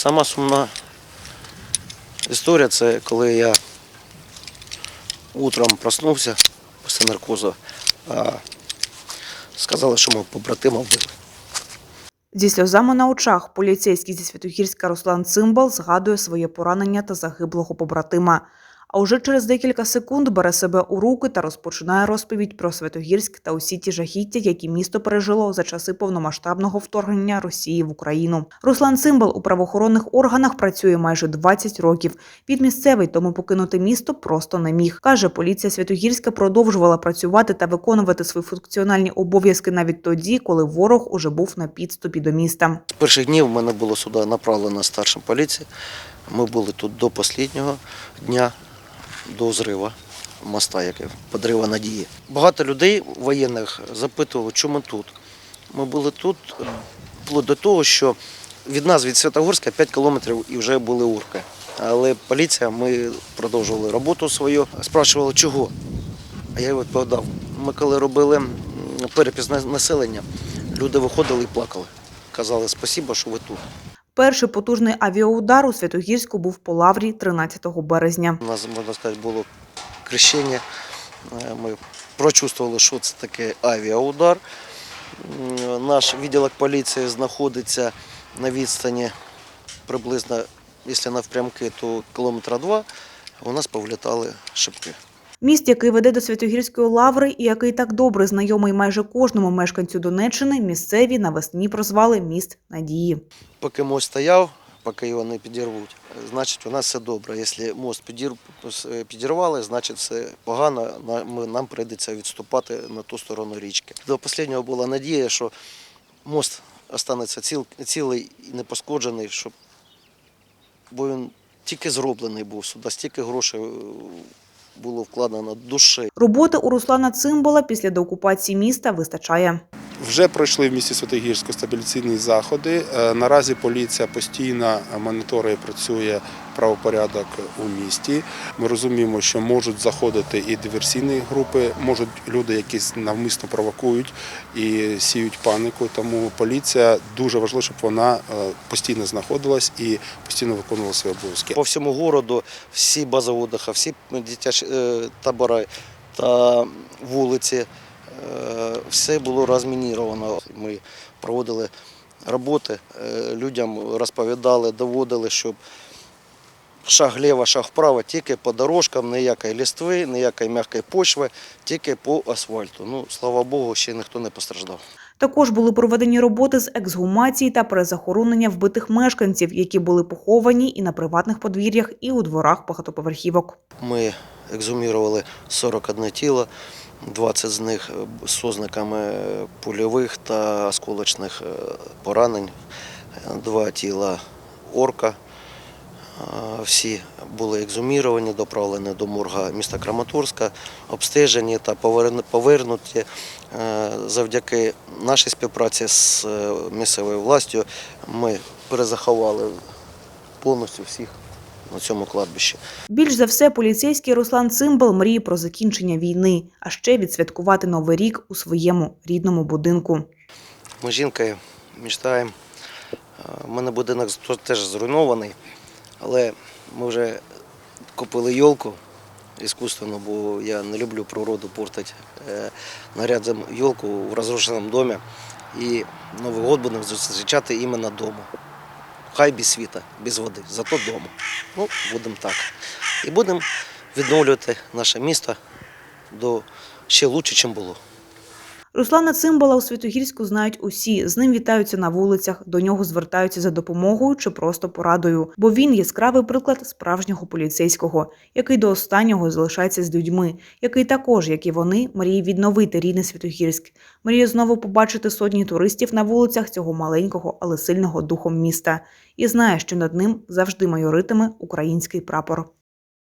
Сама сумна історія це коли я утром проснувся після наркозу, а сказали, що мого побратима вбили. Зі сльозами на очах поліцейський зі Святогірська Руслан Цимбал згадує своє поранення та загиблого побратима. А уже через декілька секунд бере себе у руки та розпочинає розповідь про Святогірськ та усі ті жахіття, які місто пережило за часи повномасштабного вторгнення Росії в Україну. Руслан Цимбал у правоохоронних органах працює майже 20 років. Він місцевий, тому покинути місто просто не міг. Каже, поліція Святогірська продовжувала працювати та виконувати свої функціональні обов'язки навіть тоді, коли ворог уже був на підступі до міста. З перших днів в мене було сюди направлено старшим поліції. Ми були тут до останнього дня, до зриву моста, який подрива надії. Багато людей воєнних запитували, чому тут. Ми були тут вплоть до того, що від нас, від Святогорська, 5 кілометрів і вже були урки. Але поліція, ми продовжували роботу свою. Спрашували, чого. А я відповідав. Ми коли робили перепис населення, люди виходили і плакали. Казали спасибо, що ви тут. Перший потужний авіаудар у Святогірську був по лаврі 13 березня. У нас, можна сказати, було крещення. Е, Ми прочувствували, що це таке авіаудар. Наш відділок поліції знаходиться на відстані приблизно, якщо навпрямки, то кілометра два. У нас повлітали шибки. Міст, який веде до Святогірської лаври і який так добре знайомий майже кожному мешканцю Донеччини, місцеві навесні прозвали міст надії. Поки мост стояв, поки його не підірвуть, значить у нас все добре. Якщо мост підірвали, значить все погано. Нам прийдеться відступати на ту сторону річки. До останнього була надія, що мост останеться ціл... цілий і не пошкоджений, щоб... бо він тільки зроблений був сюди, стільки грошей е, було вкладено душі. Роботи у Руслана Цимбала після деокупації міста вистачає. Вже пройшли в місті Святогірську стабіляційні заходи. Е, Наразі поліція постійно моніторує, працює правопорядок у місті. Ми розуміємо, що можуть заходити і диверсійні групи, можуть люди, які навмисно провокують і сіють панику. Тому поліція дуже важливо, щоб вона е, постійно знаходилась і постійно виконувала свої обов'язки. По всьому городу всі бази отдыха, всі дитячі е, табори та вулиці, все було розмініровано. Ми проводили роботи, е, людям розповідали, доводили, щоб шаг ліво, шаг вправо, тільки по дорожкам, ніякої лістви, ніякої м'якої почви, тільки по асфальту. Ну, слава Богу, ще ніхто не постраждав. Також були проведені роботи з ексгумації та перезахоронення вбитих мешканців, які були поховані і на приватних подвір'ях, і у дворах багатоповерхівок. Ми ексгумували 41 тіло, 20 з них з ознаками польових та осколочних е, поранень, два тіла орка. Е, Всі були ексгуміровані, доправлені до морга міста Краматорська, обстежені та поверну- повернуті Е, завдяки нашій співпраці з е, місцевою властю. Ми перезаховали повністю всіх на цьому кладбищі. Більш за все, поліцейський Руслан Цимбал мріє про закінчення війни, а ще відсвяткувати новий рік у своєму рідному будинку. Ми з жінкою мечтаємо. У мене будинок теж зруйнований, але ми вже купили йолку іскусственно, бо я не люблю природу портити. Е, Нарядимо йолку в розрушеному домі і Новий год будемо зустрічати іменно вдома. Хай без світа, без води, зато вдома. Ну, будемо так. І будемо відновлювати наше місто до ще краще, ніж було. Руслана Цимбала у Святогірську знають усі. З ним вітаються на вулицях, до нього звертаються за допомогою чи просто порадою. Бо він яскравий приклад справжнього поліцейського, який до останнього залишається з людьми, який також, як і вони, мріє відновити рідний Святогірськ, мріє знову побачити сотні туристів на вулицях цього маленького, але сильного духом міста, і знає, що над ним завжди майоритиме український прапор.